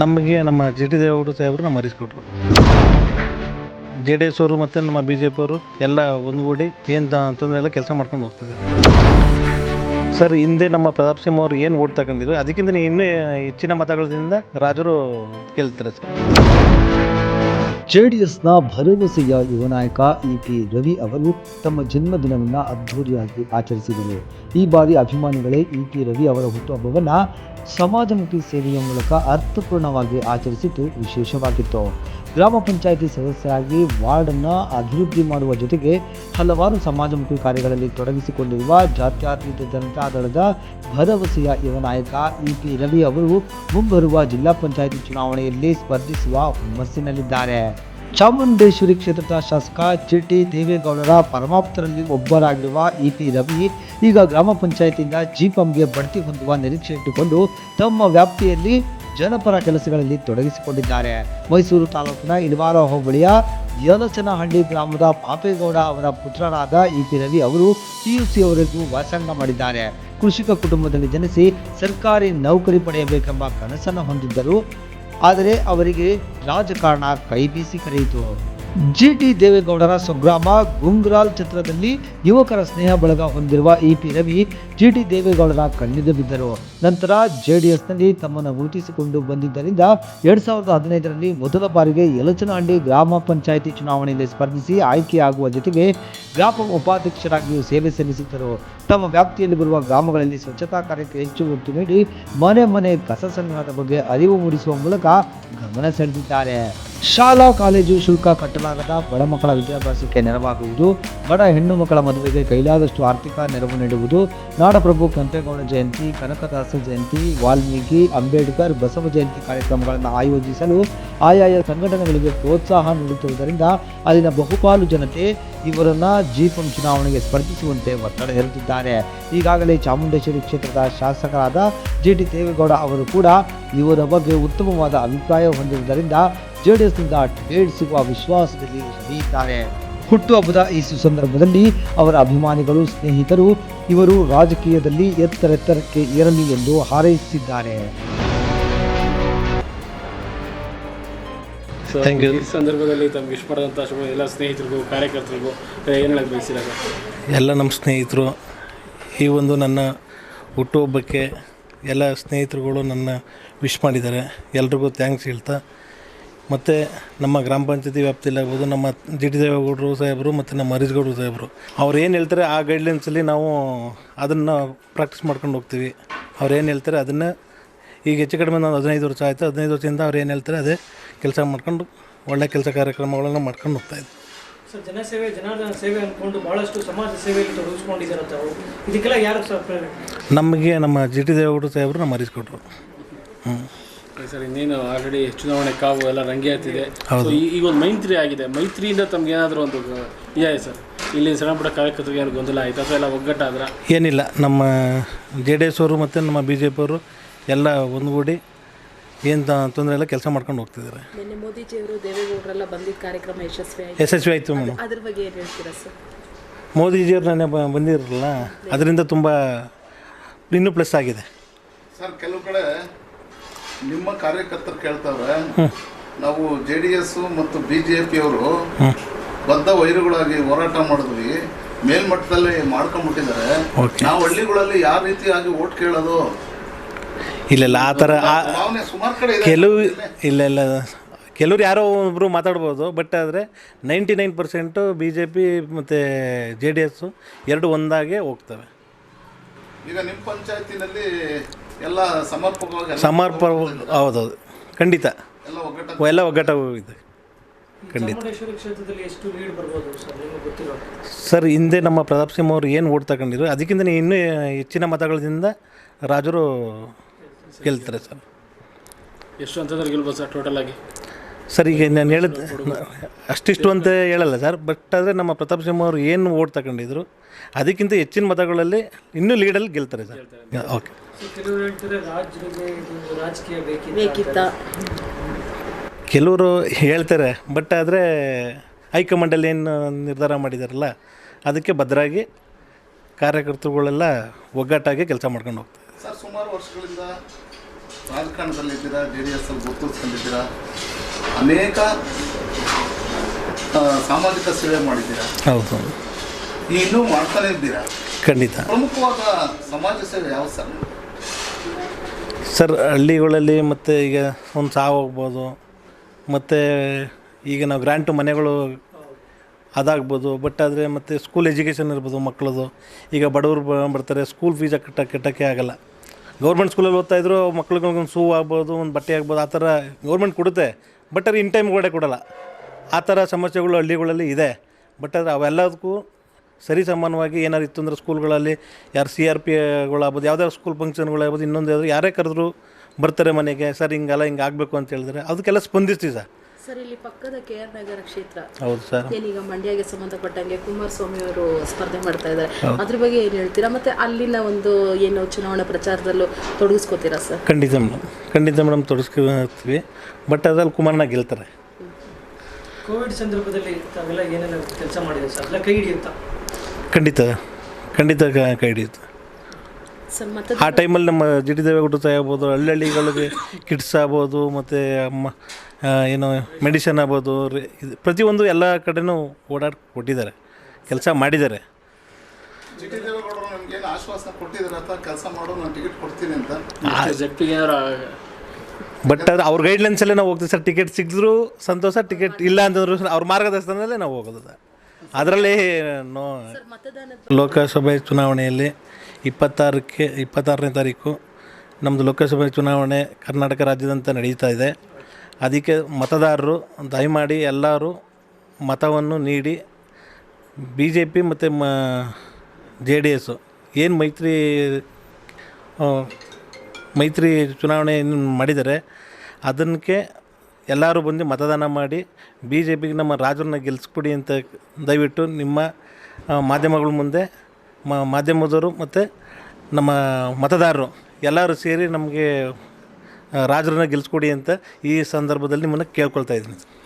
ನಮಗೆ ನಮ್ಮ G D ದೇವೇಗೌಡರು ಸಾಹೇಬರು ನಮ್ಮ ಹರಿಸ್ಕೊಟ್ರು. ಜೆ ಡಿ ಎಸ್ ಅವರು ಮತ್ತು ನಮ್ಮ ಬಿ ಜೆ ಪಿ ಅವರು ಎಲ್ಲ ಒಂದುಗೂಡಿ ಏನು ತೊಂದರೆ ಎಲ್ಲ ಕೆಲಸ ಮಾಡ್ಕೊಂಡು ಹೋಗ್ತಿದ್ದಾರೆ. ಸರ್, ಹಿಂದೆ ನಮ್ಮ ಪ್ರತಾಪ್ ಸಿಂಹ ಅವರು ಏನು ಓಟ್ ತಗೊಂಡಿದ್ರು, ಅದಕ್ಕಿಂತ ಇನ್ನೂ ಹೆಚ್ಚಿನ ಮತಗಳಿಂದ ರಾಜರು ಗೆಲ್ತಾರೆ ಸರ್. ಜೆ ಡಿ ಎಸ್ನ ಭರವಸೆಯ ಯುವ ನಾಯಕ ಇ ಪಿ ರವಿ ಅವರು ತಮ್ಮ ಜನ್ಮದಿನವನ್ನು ಅದ್ಧೂರಿಯಾಗಿ ಆಚರಿಸಿದರು. ಈ ಬಾರಿ ಅಭಿಮಾನಿಗಳೇ ಇ ಪಿ ರವಿ ಅವರ ಹುಟ್ಟುಹಬ್ಬವನ್ನು ಸಮಾಜಮುಖಿ ಸೇವೆಯ ಮೂಲಕ ಅರ್ಥಪೂರ್ಣವಾಗಿ ಆಚರಿಸಿದ್ದು ವಿಶೇಷವಾಗಿತ್ತು. ಗ್ರಾಮ ಪಂಚಾಯಿತಿ ಸದಸ್ಯರಾಗಿ ವಾರ್ಡನ್ನು ಅಭಿವೃದ್ಧಿ ಮಾಡುವ ಜೊತೆಗೆ ಹಲವಾರು ಸಮಾಜಮುಖಿ ಕಾರ್ಯಗಳಲ್ಲಿ ತೊಡಗಿಸಿಕೊಂಡಿರುವ ಜಾತ್ಯತೀತ ಜನತಾ ದಳದ ಭರವಸೆಯ ಯುವ ನಾಯಕ ಇ ಪಿ ರವಿ ಅವರು ಮುಂಬರುವ ಜಿಲ್ಲಾ ಪಂಚಾಯಿತಿ ಚುನಾವಣೆಯಲ್ಲಿ ಸ್ಪರ್ಧಿಸುವ ಹುಮ್ಮಸ್ಸಿನಲ್ಲಿದ್ದಾರೆ. ಚಾಮುಂಡೇಶ್ವರಿ ಕ್ಷೇತ್ರದ ಶಾಸಕ ಚಿಟಿ ದೇವೇಗೌಡರ ಪರಮಾಪ್ತರಲ್ಲಿ ಒಬ್ಬರಾಗಿರುವ ಇ ಪಿ ರವಿ ಈಗ ಗ್ರಾಮ ಪಂಚಾಯತಿಯಿಂದ ಜಿಪಂಗೆ ಬಡ್ತಿ ಹೊಂದುವ ನಿರೀಕ್ಷೆ ಇಟ್ಟುಕೊಂಡು ತಮ್ಮ ವ್ಯಾಪ್ತಿಯಲ್ಲಿ ಜನಪರ ಕೆಲಸಗಳಲ್ಲಿ ತೊಡಗಿಸಿಕೊಂಡಿದ್ದಾರೆ. ಮೈಸೂರು ತಾಲೂಕಿನ ಇಳವಾರ ಹೋಬಳಿಯ ಯಲಚನಹಳ್ಳಿ ಗ್ರಾಮದ ಪಾಪೇಗೌಡ ಅವರ ಪುತ್ರರಾದ ಇ ಪಿ ರವಿ ಅವರು ಪಿಯುಸಿಯವರೆಗೂ ವ್ಯಾಸಂಗ ಮಾಡಿದ್ದಾರೆ. ಕೃಷಿಕ ಕುಟುಂಬದಲ್ಲಿ ಜನಿಸಿ ಸರ್ಕಾರಿ ನೌಕರಿ ಪಡೆಯಬೇಕೆಂಬ ಕನಸನ್ನು ಹೊಂದಿದ್ದರು ಆದರೆ ಅವರಿಗೆ ರಾಜಕಾರಣ ಕೈ ಬೀಸಿ ಕರೆಯಿತು. ಜಿ ಟಿ ದೇವೇಗೌಡರ ಸ್ವಗ್ರಾಮ ಗುಂಗ್ರಾಲ್ ಚಿತ್ರದಲ್ಲಿ ಯುವಕರ ಸ್ನೇಹ ಬಳಗ ಹೊಂದಿರುವ E P Ravi G T ದೇವೇಗೌಡರ ಕಣ್ಣಿಗೆ ಬಿದ್ದರು. ನಂತರ ಜೆ ಡಿ ಎಸ್ನಲ್ಲಿ ತಮ್ಮನ್ನು ಗುರುತಿಸಿಕೊಂಡು ಬಂದಿದ್ದರಿಂದ ಎರಡ್ ಸಾವಿರದ ಹದಿನೈದರಲ್ಲಿ ಮೊದಲ ಬಾರಿಗೆ ಯಲಚನಹಳ್ಳಿ ಗ್ರಾಮ ಪಂಚಾಯಿತಿ ಚುನಾವಣೆಯಲ್ಲಿ ಸ್ಪರ್ಧಿಸಿ ಆಯ್ಕೆಯಾಗುವ ಜೊತೆಗೆ ಗ್ರಾಮ ಉಪಾಧ್ಯಕ್ಷರಾಗಿಯೂ ಸೇವೆ ಸಲ್ಲಿಸಿದ್ದರು. ತಮ್ಮ ವ್ಯಾಪ್ತಿಯಲ್ಲಿ ಬರುವ ಗ್ರಾಮಗಳಲ್ಲಿ ಸ್ವಚ್ಛತಾ ಕಾರ್ಯಕ್ಕೆ ಹೆಚ್ಚು ಒತ್ತು ನೀಡಿ ಮನೆ ಮನೆ ಕಸ ಸಂಗ್ರಹದ ಬಗ್ಗೆ ಅರಿವು ಮೂಡಿಸುವ ಮೂಲಕ ಗಮನ ಸೆಳೆದಿದ್ದಾರೆ. ಶಾಲಾ ಕಾಲೇಜು ಶುಲ್ಕ ಕಟ್ಟಲಾಗದ ಬಡ ಮಕ್ಕಳ ವಿದ್ಯಾಭ್ಯಾಸಕ್ಕೆ ನೆರವಾಗುವುದು, ಬಡ ಹೆಣ್ಣು ಮಕ್ಕಳ ಮದುವೆಗೆ ಕೈಲಾದಷ್ಟು ಆರ್ಥಿಕ ನೆರವು ನೀಡುವುದು, ನಾಡಪ್ರಭು ಕೆಂಪೇಗೌಡ ಜಯಂತಿ, ಕನಕದಾಸ ಜಯಂತಿ, ವಾಲ್ಮೀಕಿ, ಅಂಬೇಡ್ಕರ್, ಬಸವ ಜಯಂತಿ ಕಾರ್ಯಕ್ರಮಗಳನ್ನು ಆಯೋಜಿಸಲು ಆಯಾಯ ಸಂಘಟನೆಗಳಿಗೆ ಪ್ರೋತ್ಸಾಹ ನೀಡುತ್ತಿರುವುದರಿಂದ ಅಲ್ಲಿನ ಬಹುಪಾಲು ಜನತೆ ಇವರನ್ನು ಜಿಪಂ ಚುನಾವಣೆಗೆ ಸ್ಪರ್ಧಿಸುವಂತೆ ಒತ್ತಡ ಹೇರುತ್ತಿದ್ದಾರೆ. ಈಗಾಗಲೇ ಚಾಮುಂಡೇಶ್ವರಿ ಕ್ಷೇತ್ರದ ಶಾಸಕರಾದ ಜಿ ಟಿ ದೇವೇಗೌಡ ಅವರು ಕೂಡ ಇವರ ಬಗ್ಗೆ ಉತ್ತಮವಾದ ಅಭಿಪ್ರಾಯ ಹೊಂದಿರುವುದರಿಂದ ಜೆಡಿಎಸ್ನಿಂದ ಟಿಕೆಟ್ ಸಿಗುವ ವಿಶ್ವಾಸದಲ್ಲಿ ಸರಿಯಿದ್ದಾರೆ ಹುಟ್ಟುಹಬ್ಬದ ಈ ಸಂದರ್ಭದಲ್ಲಿ ಅವರ ಅಭಿಮಾನಿಗಳು ಸ್ನೇಹಿತರು ಇವರು ರಾಜಕೀಯದಲ್ಲಿ ಎತ್ತರೆತ್ತರಕ್ಕೆ ಏರಲಿ ಎಂದು ಹಾರೈಸಿದ್ದಾರೆ. ಈ ಸಂದರ್ಭದಲ್ಲಿ ತಮ್ಗೆ ಶುಭ ಎಲ್ಲ ಸ್ನೇಹಿತರಿಗೂ ಕಾರ್ಯಕರ್ತರಿಗೂ ಏನು ಹೇಳಕ್ಕೆ ಬಯಸಿದಾಗ ಎಲ್ಲ ನಮ್ಮ ಸ್ನೇಹಿತರು ಈ ಒಂದು ನನ್ನ ಹುಟ್ಟುಹಬ್ಬಕ್ಕೆ ಎಲ್ಲ ಸ್ನೇಹಿತರುಗಳು ನನ್ನ ವಿಶ್ ಮಾಡಿದ್ದಾರೆ. ಎಲ್ರಿಗೂ ಥ್ಯಾಂಕ್ಸ್ ಹೇಳ್ತಾ ಮತ್ತು ನಮ್ಮ ಗ್ರಾಮ ಪಂಚಾಯತಿ ವ್ಯಾಪ್ತಿಯಲ್ಲಿ ಆಗ್ಬೋದು ನಮ್ಮ ಜಿ ಟಿ ದೇವೇಗೌಡರು ಸಾಹೇಬರು ಮತ್ತು ನಮ್ಮ ಹರೀಶ್ ಗೌಡರು ಸಾಹೇಬರು. ಅವ್ರು ಏನು ಹೇಳ್ತಾರೆ ಆ ಗೈಡ್ಲೈನ್ಸಲ್ಲಿ ನಾವು ಅದನ್ನು ಪ್ರಾಕ್ಟೀಸ್ ಮಾಡ್ಕೊಂಡು ಹೋಗ್ತೀವಿ. ಅವ್ರು ಏನು ಹೇಳ್ತಾರೆ ಅದನ್ನು ಈಗ ಹೆಚ್ಚು ಕಡಿಮೆ ನಾನು ಹದಿನೈದು ವರ್ಷ ಆಯಿತು ಹದಿನೈದು ವರ್ಷದಿಂದ ಅವ್ರು ಏನು ಹೇಳ್ತಾರೆ ಅದೇ ಕೆಲಸ ಮಾಡ್ಕೊಂಡು ಒಳ್ಳೆ ಕೆಲಸ ಕಾರ್ಯಕ್ರಮಗಳನ್ನು ಮಾಡ್ಕೊಂಡು ಹೋಗ್ತಾಯಿದ್ದೆ ಸರ್ ಜನಸೇವೆ ಜನಾರ್ದನ ಸೇವೆ ಅಂದ್ಕೊಂಡು ಬಹಳಷ್ಟು ಸಮಾಜ ಸೇವೆಯಲ್ಲಿ ತೊಡಗಿಸ್ಕೊಂಡಿದ್ದಾರೆ ತಾವು ಇದಕ್ಕೆಲ್ಲ ಯಾರು ಸರ್ ನಮಗೆ ನಮ್ಮ ಜಿ ಟಿ ದೇವೇಗೌಡರು ಸಾಹೇಬರು ನಮ್ಮ ಹರಿಸ್ಕೊಟ್ರು ಹ್ಞೂ ಸರ್ ಇನ್ನೇನು ಆಲ್ರೆಡಿ ಚುನಾವಣೆ ಕಾವು ಎಲ್ಲ ರಂಗೆ ಹತ್ತಿದೆ. ಸೊ ಈಗ ಒಂದು ಮೈತ್ರಿ ಆಗಿದೆ. ಮೈತ್ರಿಯಿಂದ ತಮ್ಗೆ ಏನಾದರೂ ಒಂದು ಇದೆ ಸರ್? ಇಲ್ಲಿ ಸಣ್ಣ ಪುಟ್ಟ ಕಾರ್ಯಕರ್ತರಿಗೆ ಏನು ಗೊಂದಲ ಆಯ್ತು? ಅಥವಾ ಎಲ್ಲ ಒಗ್ಗಟ್ಟಾದ್ರ? ಏನಿಲ್ಲ. ನಮ್ಮ ಜೆ ಡಿ ಎಸ್ ಅವರು ಮತ್ತು ನಮ್ಮ ಬಿ ಜೆ ಪಿಯವರು ಎಲ್ಲ ಒಂದುಗೂಡಿ ಏನು ತೊಂದರೆ ಎಲ್ಲ ಕೆಲಸ ಮಾಡ್ಕೊಂಡು ಹೋಗ್ತಿದ್ದಾರೆ. ನಿನ್ನೆ ಮೋದಿಜಿಯವರು ದೇವೇಗೌಡರೆಲ್ಲ ಬಂದಿದ್ದ ಕಾರ್ಯಕ್ರಮ ಯಶಸ್ವಿ ಆಯ್ತು. ಯಶಸ್ವಿ ಆಯಿತು ಮೇಡಮ್. ಅದ್ರ ಬಗ್ಗೆ ಏನು ಹೇಳ್ತೀರಾ ಸರ್? ಮೋದಿಜಿಯವ್ರು ನೆನ್ನೆ ಬ ಬಂದಿರಲಿಲ್ಲ ಅದರಿಂದ ತುಂಬ ಇನ್ನೂ ಪ್ಲಸ್ ಆಗಿದೆ. ಸರ್ ಕೆಲವು ಕಡೆ ನಿಮ್ಮ ಕಾರ್ಯಕರ್ತರು ಕೇಳ್ತಾರೆ ನಾವು ಜೆ ಡಿ ಎಸ್ ಮತ್ತು ಬಿ ಜೆ ಪಿಯವರು ಬದ್ಧ ವೈರುಗಳಾಗಿ ಹೋರಾಟ ಮಾಡಿದ್ವಿ ಮೇಲ್ಮಟ್ಟದಲ್ಲಿ ಮಾಡ್ಕೊಂಡ್ಬಿಟ್ಟಿದ್ದಾರೆ. ನಾವು ಹಳ್ಳಿಗಳಲ್ಲಿ ಯಾವ ರೀತಿಯಾಗಿ ಓಟ್ ಕೇಳೋದು? ಇಲ್ಲ ಇಲ್ಲ ಆ ಥರ ಸುಮಾರು ಕಡೆ ಕೆಲವು ಇಲ್ಲ ಇಲ್ಲ ಕೆಲವ್ರು ಯಾರೋ ಒಬ್ಬರು ಮಾತಾಡ್ಬೋದು ಬಟ್ ಆದರೆ ninety nine percent B J P ಮತ್ತು ಜೆ ಡಿ ಎಸ್ಸು ಎರಡು ಒಂದಾಗೆ ಹೋಗ್ತವೆ. ಈಗ ನಿಮ್ಮ ಪಂಚಾಯತಿನಲ್ಲಿ ಎಲ್ಲ ಸಮರ್ಪಕವಾಗಿ ಸಮರ್ಪಕ ಹೌದೌದು ಖಂಡಿತ. ಎಲ್ಲ ಒಗ್ಗಟ್ಟ ಎಲ್ಲ ಒಗ್ಗಟ್ಟಾಗಿ ಇದೆ ಖಂಡಿತ. ಚಾಮುಂಡೇಶ್ವರಿ ಕ್ಷೇತ್ರದಲ್ಲಿ ಎಷ್ಟು ಲೀಡ್ ಬರ್ಬೋದು ಸರ್ ನಿಮಗೆ ಗೊತ್ತಿರೋ ಸರ್ ಹಿಂದೆ ನಮ್ಮ ಪ್ರತಾಪ್ ಸಿಂಹ ಅವರು ಏನು ಓಟ್ ತಗೊಂಡಿದ್ರು ಅದಕ್ಕಿಂತ ಇನ್ನೂ ಹೆಚ್ಚಿನ ಮತಗಳಿಂದ ರಾಜರು ಗೆಲ್ತಾರೆ ಸರ್. ಎಷ್ಟು ಅಂತಂದ್ರೆ ಗೆಲ್ಬೋದು ಸರ್ ಟೋಟಲ್ ಆಗಿ? ಸರ್ ಈಗ ನಾನು ಹೇಳಿದ ಅಷ್ಟಿಷ್ಟು ಅಂತ ಹೇಳಲ್ಲ ಸರ್ ಬಟ್ ಆದರೆ ನಮ್ಮ ಪ್ರತಾಪ್ ಸಿಂಹ ಅವರು ಏನು ಓಟ್ ತಗೊಂಡಿದ್ರು ಅದಕ್ಕಿಂತ ಹೆಚ್ಚಿನ ಮತಗಳಲ್ಲಿ ಇನ್ನೂ ಲೀಡಲ್ಲಿ ಗೆಲ್ತಾರೆ ಸರ್. ಓಕೆ. ಕೆಲವರು ಹೇಳ್ತಾರೆ ರಾಜ್ಯಕ್ಕೆ ಇದು ರಾಜಕೀಯ ಬೇಕಿದೆ ಬೇಕಿತ್ತ. ಕೆಲವರು ಹೇಳ್ತಾರೆ ಬಟ್ ಆದರೆ ಹೈಕಮಾಂಡಲ್ಲಿ ಏನು ನಿರ್ಧಾರ ಮಾಡಿದಾರಲ್ಲ ಅದಕ್ಕೆ ಭದ್ರಾಗಿ ಕಾರ್ಯಕರ್ತರುಗಳೆಲ್ಲ ಒಗ್ಗಟ್ಟಾಗಿ ಕೆಲಸ ಮಾಡ್ಕೊಂಡು ಹೋಗ್ತಾರೆ. ಸರ್ ಸುಮಾರು ವರ್ಷಗಳಿಂದ ರಾಜಕಾರಣದಲ್ಲಿದ್ದೀರಾ ಜೆ ಡಿ ಎಸ್ ಅಲ್ಲಿ ಗುರುತಿಸ್ಕೊಂಡಿದ್ದೀರಾ ಅನೇಕ ಆ, ಸಾಮಾಜಿಕ ಸೇವೆ ಮಾಡಿದ್ದೀರಾ? ಹೌದು. ಇನ್ನೂ ಮಾಡ್ತಾನೆ ಇದ್ದೀರಾ? ಖಂಡಿತ. ಪ್ರಮುಖವಾದ ಸಮಾಜ ಸೇವೆ ಯಾವ ಸರ್? ಸರ್, ಹಳ್ಳಿಗಳಲ್ಲಿ ಮತ್ತು ಈಗ ಒಂದು ಸಾವು ಹೋಗ್ಬೋದು ಮತ್ತು ಈಗ ನಾವು ಗ್ರ್ಯಾಂಟು ಮನೆಗಳು ಅದಾಗ್ಬೋದು, ಬಟ್ ಆದರೆ ಮತ್ತು ಸ್ಕೂಲ್ ಎಜುಕೇಷನ್ ಇರ್ಬೋದು ಮಕ್ಕಳದು ಈಗ ಬಡವರು ಬರ್ತಾರೆ ಸ್ಕೂಲ್ ಫೀಸ್ ಕಟ್ಟ, ಕಟ್ಟೋಕ್ಕೆ ಆಗಲ್ಲ. ಗೌರ್ಮೆಂಟ್ ಸ್ಕೂಲಲ್ಲಿ ಓದ್ತಾಯಿದ್ರು ಒಂದು ಸೂ ಆಗ್ಬೋದು, ಒಂದು ಬಟ್ಟೆ ಆಗ್ಬೋದು, ಆ ಥರ ಗೌರ್ಮೆಂಟ್ ಕೊಡುತ್ತೆ. ಬಟ್ ಅದು ಇನ್ ಟೈಮ್ ಕೂಡ ಕೊಡಲ್ಲ. ಆ ಥರ ಸಮಸ್ಯೆಗಳು ಹಳ್ಳಿಗಳಲ್ಲಿ ಇದೆ. ಬಟ್ ಆದರೆ ಅವೆಲ್ಲದಕ್ಕೂ ಸರಿ ಸಮಾನವಾಗಿ ಏನಾರು ಇತ್ತು ಅಂದ್ರೆ ಸ್ಕೂಲ್ಗಳಲ್ಲಿ ಯಾರು ಸಿ ಆರ್ ಪಿ ಗಳಾಗ್ಬೋದು ಯಾವ್ದಾದ್ರು ಸ್ಕೂಲ್ ಫಂಕ್ಷನ್ಗಳಾಗ್ಬೋದು ಇನ್ನೊಂದು ಯಾವ್ದು ಯಾರೇ ಕರೆದ್ರು ಬರ್ತಾರೆ ಮನೆಗೆ ಸರ್ ಹಿಂಗಲ್ಲ ಹಿಂಗೆ ಆಗಬೇಕು ಅಂತ ಹೇಳಿದ್ರೆ ಅದಕ್ಕೆಲ್ಲ ಸ್ಪಂದಿಸ್ತೀವಿ ಸರ್. ಸರ್ ಇಲ್ಲಿ ಪಕ್ಕದ ಕೆ ಆರ್ ನಗರ ಕ್ಷೇತ್ರ. ಹೌದು ಸರ್. ಏನೀಗ ಮಂಡ್ಯಗೆ ಸಂಬಂಧಪಟ್ಟಂಗೆ ಕುಮಾರಸ್ವಾಮಿ ಅವರು ಸ್ಪರ್ಧೆ ಮಾಡ್ತಾ ಇದ್ದಾರೆ. ಅದ್ರ ಬಗ್ಗೆ ಏನು ಹೇಳ್ತೀರಾ? ಮತ್ತೆ ಅಲ್ಲಿನ ಒಂದು ಏನು ಚುನಾವಣಾ ಪ್ರಚಾರದಲ್ಲೂ ತೊಡಗಿಸ್ಕೋತೀರಾ ಸರ್? ಖಂಡಿತ ಮೇಡಮ್ ಖಂಡಿತ ಮೇಡಮ್ ತೊಡಸ್ಕೊಳ್ತೀವಿ ಬಟ್ ಅದ್ರಲ್ಲಿ ಕುಮಾರನ ಗೆಲ್ತಾರೆ. ಕೋವಿಡ್ ಸಂದರ್ಭದಲ್ಲಿ ತಾವೆಲ್ಲ ಏನೆಲ್ಲ ಕೆಲಸ ಮಾಡಿದೆ ಸರ್? ಎಲ್ಲ ಕೈ ಹಿಡಿಯುತ್ತಾ? ಖಂಡಿತ ಖಂಡಿತ ಕ- ಹಿಡಿಯುತ್ತೆ. ಸರ್ ಮತ್ತೆ ಆ ಟೈಮಲ್ಲಿ ನಮ್ಮ ಜಿಡಿ ದೇವೇಗೌಡರು ಹಳ್ಳಿ ಹಳ್ಳಿಗಳಿಗೆ ಕಿಟ್ಸ್ ಆಗ್ಬೋದು ಮತ್ತು ಅಮ್ಮ ಏನು ಮೆಡಿಷನ್ ಆಗ್ಬೋದು ರೆ- ಇದು ಪ್ರತಿಯೊಂದು ಎಲ್ಲ ಕಡೆನೂ ಓಡಾಡಿ ಕೊಟ್ಟಿದ್ದಾರೆ ಕೆಲಸ ಮಾಡಿದ್ದಾರೆ. ಜಿ ಟಿ ದೇವೇಗೌಡರು ನಮ್ಗೇನು ಆಶ್ವಾಸನೆ ಕೊಟ್ಟಿದ್ದಾರೆ ಅಂತ ಕೆಲಸ ಮಾಡು ನಾನು ಟಿಕೆಟ್ ಕೊಡ್ತೀನಿ ಅಂತ? ಜೆಡ್ ಪಿಗೆ ಏನಾರು ಬಟ್ ಅದು ಅವ್ರ ಗೈಡ್ಲೈನ್ಸಲ್ಲೇ ನಾವು ಹೋಗ್ತೀವಿ ಸರ್. ಟಿಕೆಟ್ ಸಿಕ್ಕಿದ್ರು ಸಂತೋಷ ಟಿಕೆಟ್ ಇಲ್ಲ ಅಂತಂದ್ರು ಅವ್ರ ಮಾರ್ಗದರ್ಶನದಲ್ಲೇ ನಾವು ಹೋಗೋದು ಅದರಲ್ಲಿ ನೋ ಲೋಕಸಭೆ ಚುನಾವಣೆಯಲ್ಲಿ ಇಪ್ಪತ್ತಾರಕ್ಕೆ ಇಪ್ಪತ್ತಾರನೇ ತಾರೀಕು ನಮ್ಮದು ಲೋಕಸಭೆ ಚುನಾವಣೆ ಕರ್ನಾಟಕ ರಾಜ್ಯದಂತ ನಡೀತಾ ಇದೆ. ಅದಕ್ಕೆ ಮತದಾರರು ದಯಮಾಡಿ ಎಲ್ಲರೂ ಮತವನ್ನು ನೀಡಿ ಬಿ ಜೆ ಪಿ ಮತ್ತು ಮ ಜೆ ಡಿ ಎಸ್ಸು ಏನು ಮೈತ್ರಿ ಮೈತ್ರಿ ಚುನಾವಣೆ ಮಾಡಿದರೆ ಅದನ್ನಕ್ಕೆ ಅದಕ್ಕೆ ಎಲ್ಲರೂ ಬಂದು ಮತದಾನ ಮಾಡಿ ಬಿ ಜೆ ಪಿಗೆ ನಮ್ಮ ರಾಜರನ್ನ ಗೆಲ್ಸ್ಕೊಡಿ ಅಂತ ದಯವಿಟ್ಟು ನಿಮ್ಮ ಮಾಧ್ಯಮಗಳ ಮುಂದೆ ಮಾಧ್ಯಮದವರು ಮತ್ತು ನಮ್ಮ ಮತದಾರರು ಎಲ್ಲರೂ ಸೇರಿ ನಮಗೆ ರಾಜರನ್ನ ಗೆಲ್ಲಿಸ್ಕೊಡಿ ಅಂತ ಈ ಸಂದರ್ಭದಲ್ಲಿ ನಿಮ್ಮನ್ನು ಕೇಳ್ಕೊಳ್ತಾ ಇದ್ದೀನಿ.